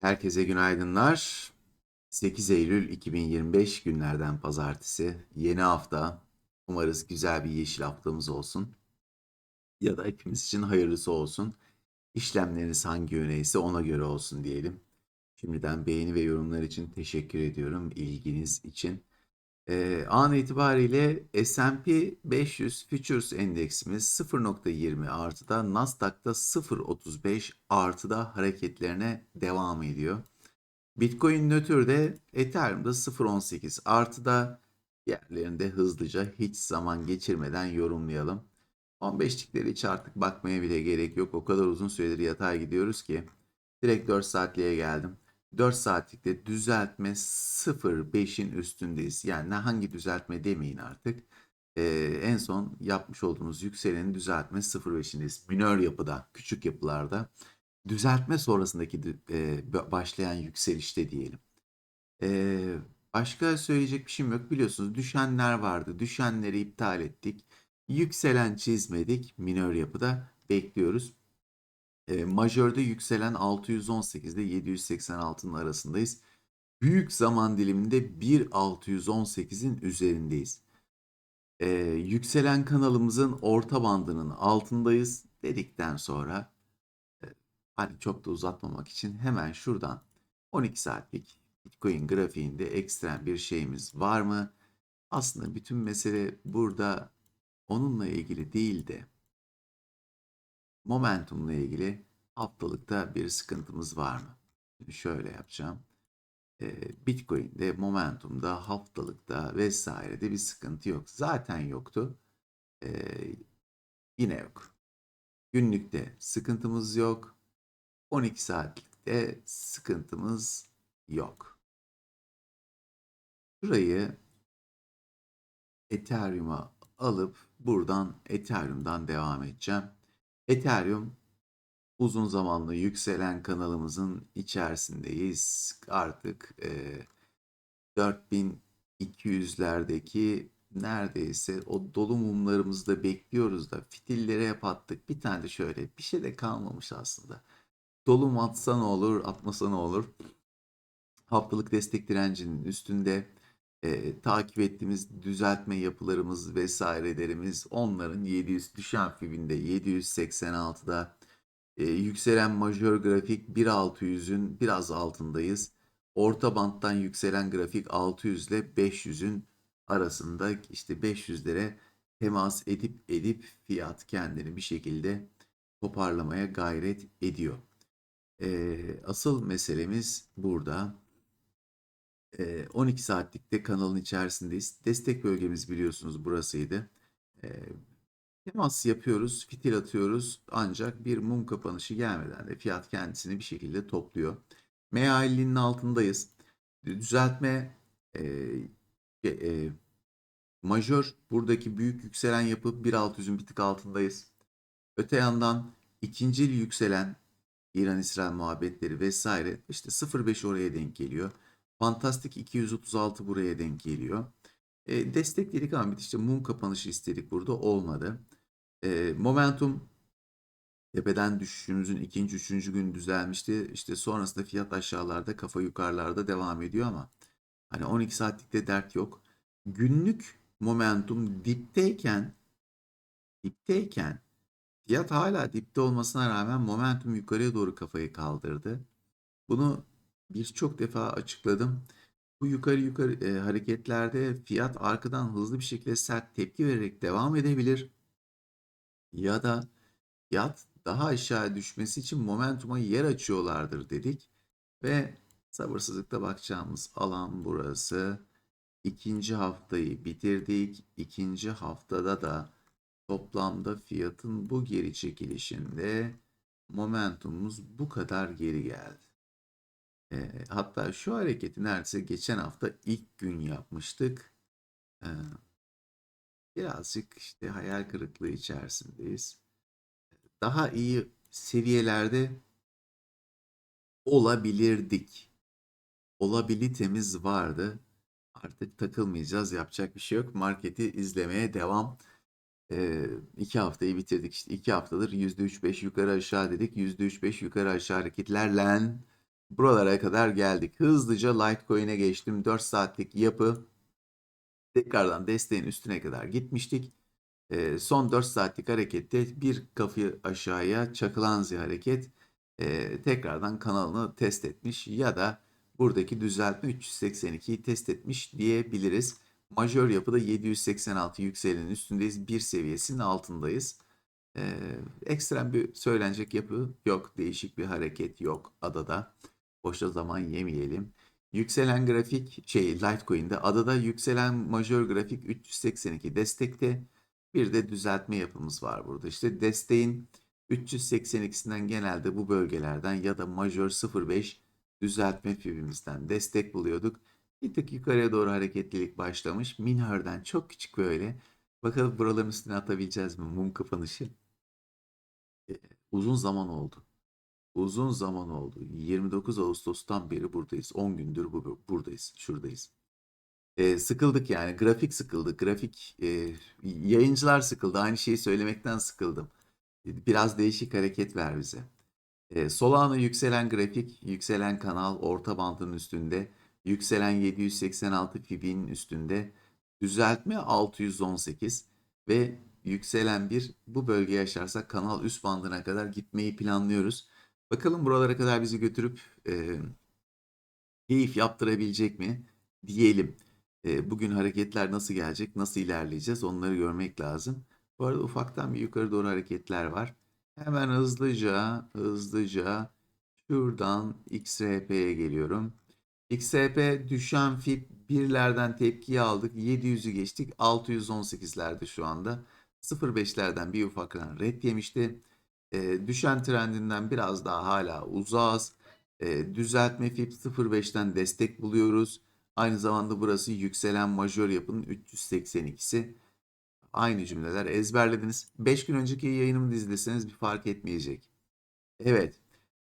Herkese günaydınlar. 8 Eylül 2025 günlerden pazartesi. Yeni hafta. Umarız güzel bir yeşil haftamız olsun. Ya da hepimiz için hayırlısı olsun. İşlemleriniz hangi yöneyse ona göre olsun diyelim. Şimdiden beğeni ve yorumlar için teşekkür ediyorum ilginiz için. Ee, an itibariyle S&P 500 Futures endeksimiz 0.20 artıda, Nasdaq'ta 0.35 artıda hareketlerine devam ediyor. Bitcoin nötrde, Ethereum'da 0.18 artıda, diğerlerinde hızlıca hiç zaman geçirmeden yorumlayalım. 15'likleri hiç artık bakmaya bile gerek yok. O kadar uzun süredir yatay gidiyoruz ki. Direkt 4 saatliğe geldim. 4 saatlikte düzeltme 0.5'in üstündeyiz. Yani hangi düzeltme demeyin artık. Ee, en son yapmış olduğumuz yükselenin düzeltme 0.5'indeyiz. Minör yapıda, küçük yapılarda. Düzeltme sonrasındaki e, başlayan yükselişte diyelim. Ee, başka söyleyecek bir şeyim yok. Biliyorsunuz düşenler vardı. Düşenleri iptal ettik. Yükselen çizmedik. Minör yapıda bekliyoruz. E, majörde yükselen 618 ile 786'nın arasındayız. Büyük zaman diliminde 1.618'in üzerindeyiz. E, yükselen kanalımızın orta bandının altındayız dedikten sonra e, hani çok da uzatmamak için hemen şuradan 12 saatlik Bitcoin grafiğinde ekstrem bir şeyimiz var mı? Aslında bütün mesele burada onunla ilgili değil de momentumla ilgili haftalıkta bir sıkıntımız var mı? Şimdi şöyle yapacağım. Ee, Bitcoin'de, momentumda, haftalıkta vesairede bir sıkıntı yok. Zaten yoktu. Ee, yine yok. Günlükte sıkıntımız yok. 12 saatlikte sıkıntımız yok. Şurayı Ethereum'a alıp buradan Ethereum'dan devam edeceğim. Ethereum uzun zamanlı yükselen kanalımızın içerisindeyiz. Artık e, 4200'lerdeki neredeyse o dolu mumlarımızı da bekliyoruz da fitillere hep attık. Bir tane de şöyle bir şey de kalmamış aslında. Dolu atsa ne olur, atmasa ne olur? Haftalık destek direncinin üstünde e, takip ettiğimiz düzeltme yapılarımız vesairelerimiz onların 700 düşen fibinde 786'da e, yükselen majör grafik 1.600'ün biraz altındayız. Orta banttan yükselen grafik 600 ile 500'ün arasında işte 500'lere temas edip edip fiyat kendini bir şekilde toparlamaya gayret ediyor. E, asıl meselemiz burada. E, 12 saatlikte kanalın içerisindeyiz. Destek bölgemiz biliyorsunuz burasıydı. Temas yapıyoruz, fitil atıyoruz ancak bir mum kapanışı gelmeden de fiyat kendisini bir şekilde topluyor. MA50'nin altındayız. Düzeltme e, e, majör buradaki büyük yükselen yapı 1.600'ün bir tık altındayız. Öte yandan ikincil yükselen İran-İsrail muhabbetleri vesaire işte 0.5 oraya denk geliyor. Fantastik 236 buraya denk geliyor. E, destekledik ama bir işte mum kapanışı istedik burada olmadı. E, momentum tepeden düşüşümüzün ikinci, üçüncü gün düzelmişti. İşte sonrasında fiyat aşağılarda, kafa yukarılarda devam ediyor ama hani 12 saatlikte dert yok. Günlük momentum dipteyken dipteyken fiyat hala dipte olmasına rağmen momentum yukarıya doğru kafayı kaldırdı. Bunu birçok defa açıkladım. Bu yukarı yukarı e, hareketlerde fiyat arkadan hızlı bir şekilde sert tepki vererek devam edebilir ya da fiyat daha aşağı düşmesi için momentuma yer açıyorlardır dedik ve sabırsızlıkla bakacağımız alan burası. İkinci haftayı bitirdik. İkinci haftada da toplamda fiyatın bu geri çekilişinde momentumumuz bu kadar geri geldi. E, hatta şu hareketi neredeyse geçen hafta ilk gün yapmıştık. E, birazcık işte hayal kırıklığı içerisindeyiz. Daha iyi seviyelerde olabilirdik. Olabilitemiz vardı. Artık takılmayacağız. Yapacak bir şey yok. Marketi izlemeye devam. Ee, iki haftayı bitirdik. İşte iki haftadır %3-5 yukarı aşağı dedik. %3-5 yukarı aşağı hareketlerle Buralara kadar geldik. Hızlıca Litecoin'e geçtim. 4 saatlik yapı tekrardan desteğin üstüne kadar gitmiştik. Ee, son 4 saatlik harekette bir kafayı aşağıya çakılan hareket e, tekrardan kanalını test etmiş ya da buradaki düzeltme 382'yi test etmiş diyebiliriz. Majör yapıda 786 yükselenin üstündeyiz. Bir seviyesinin altındayız. Ee, ekstrem bir söylenecek yapı yok. Değişik bir hareket yok adada. Boşa zaman yemeyelim. Yükselen grafik şey Litecoin'de adada yükselen majör grafik 382 destekte. Bir de düzeltme yapımız var burada. İşte desteğin 382'sinden genelde bu bölgelerden ya da majör 05 düzeltme fibimizden destek buluyorduk. Bir tık yukarıya doğru hareketlilik başlamış. Minörden çok küçük böyle. Bakalım buraların üstüne atabileceğiz mi? Mum kapanışı. Ee, uzun zaman oldu. Uzun zaman oldu. 29 Ağustos'tan beri buradayız. 10 gündür bu, buradayız. Şuradayız. Ee, sıkıldık yani. Grafik sıkıldı. Grafik e, yayıncılar sıkıldı. Aynı şeyi söylemekten sıkıldım. Biraz değişik hareket ver bize. Ee, Solana yükselen grafik, yükselen kanal orta bandının üstünde. Yükselen 786 Fibi'nin üstünde. Düzeltme 618 ve yükselen bir bu bölgeyi aşarsak kanal üst bandına kadar gitmeyi planlıyoruz. Bakalım buralara kadar bizi götürüp e, keyif yaptırabilecek mi diyelim. E, bugün hareketler nasıl gelecek, nasıl ilerleyeceğiz onları görmek lazım. Bu arada ufaktan bir yukarı doğru hareketler var. Hemen hızlıca, hızlıca şuradan XRP'ye geliyorum. XRP düşen fib birlerden tepkiyi aldık. 700'ü geçtik. 618'lerde şu anda. 0.5'lerden bir ufaktan red yemişti. E, düşen trendinden biraz daha hala uzağız. E, düzeltme fib 0.5'ten destek buluyoruz. Aynı zamanda burası yükselen majör yapının 382'si. Aynı cümleler ezberlediniz. 5 gün önceki yayınımı izleseniz bir fark etmeyecek. Evet.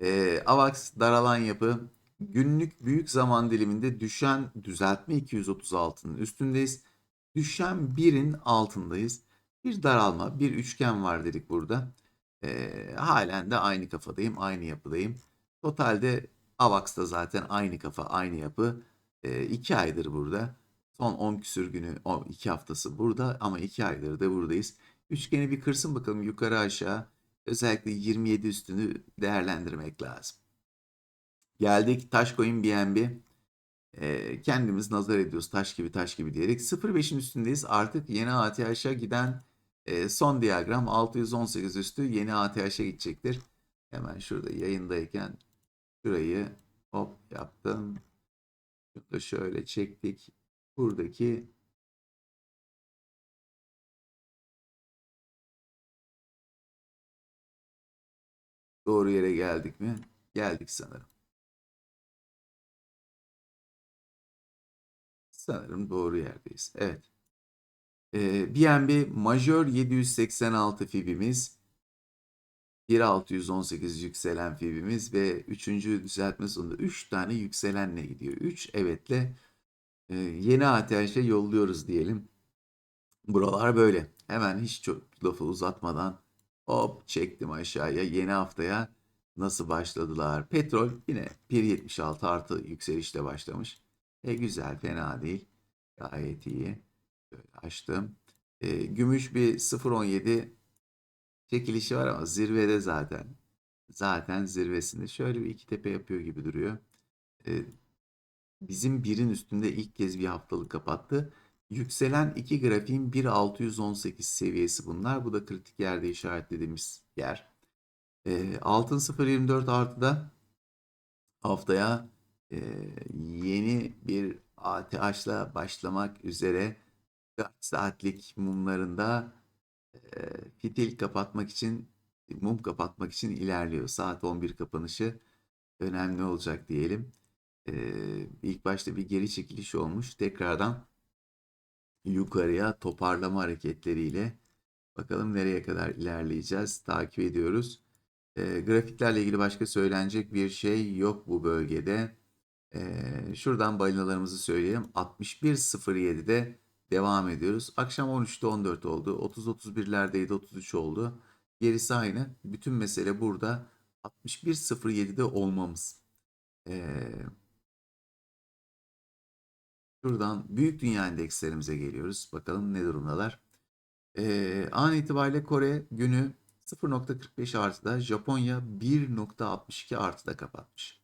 E, AVAX daralan yapı günlük büyük zaman diliminde düşen düzeltme 236'nın üstündeyiz. Düşen 1'in altındayız. Bir daralma, bir üçgen var dedik burada. E, halen de aynı kafadayım, aynı yapıdayım. Totalde AVAX'ta zaten aynı kafa, aynı yapı. 2 aydır burada. Son 10 küsür günü, 2 haftası burada ama 2 aydır da buradayız. Üçgeni bir kırsın bakalım yukarı aşağı. Özellikle 27 üstünü değerlendirmek lazım. Geldik Taşcoin BNB. Ee, kendimiz nazar ediyoruz taş gibi taş gibi diyerek. 0.5'in üstündeyiz. Artık yeni ATH'a giden e, son diyagram 618 üstü yeni ATH'a gidecektir. Hemen şurada yayındayken şurayı hop yaptım. Şunu da şöyle çektik. Buradaki doğru yere geldik mi? Geldik sanırım. Sanırım doğru yerdeyiz. Evet. Ee, BNB majör 786 fibimiz. 1618 yükselen fibimiz ve üçüncü düzeltme sonunda 3 tane yükselenle gidiyor. 3 evetle e, yeni ATH'e yolluyoruz diyelim. Buralar böyle. Hemen hiç çok lafı uzatmadan hop çektim aşağıya. Yeni haftaya nasıl başladılar? Petrol yine 1.76 artı yükselişle başlamış. E güzel, fena değil. Gayet iyi. Açtım. E, gümüş bir 0.17 çekilişi var ama zirvede zaten. Zaten zirvesinde. Şöyle bir iki tepe yapıyor gibi duruyor. E, bizim birin üstünde ilk kez bir haftalık kapattı. Yükselen iki grafiğin 1.618 seviyesi bunlar. Bu da kritik yerde işaretlediğimiz yer. E, altın 0.24 artıda haftaya e, yeni bir ATH'la başlamak üzere 4 saatlik mumlarında fitil kapatmak için mum kapatmak için ilerliyor. Saat 11 kapanışı önemli olacak diyelim. E, ilk başta bir geri çekiliş olmuş. Tekrardan yukarıya toparlama hareketleriyle bakalım nereye kadar ilerleyeceğiz. Takip ediyoruz. Grafiklerle ilgili başka söylenecek bir şey yok bu bölgede. Şuradan balinalarımızı söyleyelim. 61.07'de devam ediyoruz. Akşam 13'te 14 oldu. 30-31'lerdeydi 33 oldu. Gerisi aynı. Bütün mesele burada 61.07'de olmamız. Ee, şuradan büyük dünya endekslerimize geliyoruz. Bakalım ne durumdalar. Ee, an itibariyle Kore günü 0.45 artıda, Japonya 1.62 artıda kapatmış.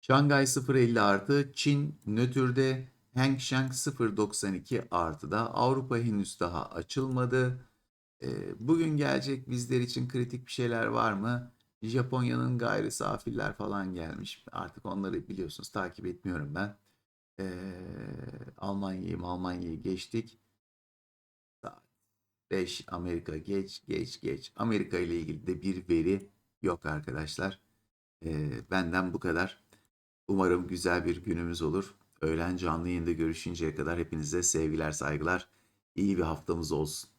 Şangay 0.50 artı, Çin nötrde, Hang Seng 0.92 artıda. Avrupa henüz daha açılmadı. Ee, bugün gelecek bizler için kritik bir şeyler var mı? Japonya'nın gayri safiler falan gelmiş. Artık onları biliyorsunuz takip etmiyorum ben. Ee, Almanya'yı Almanya'yı geçtik. Saat 5 Amerika geç geç geç. Amerika ile ilgili de bir veri yok arkadaşlar. Ee, benden bu kadar. Umarım güzel bir günümüz olur. Öğlen canlı yayında görüşünceye kadar hepinize sevgiler saygılar. İyi bir haftamız olsun.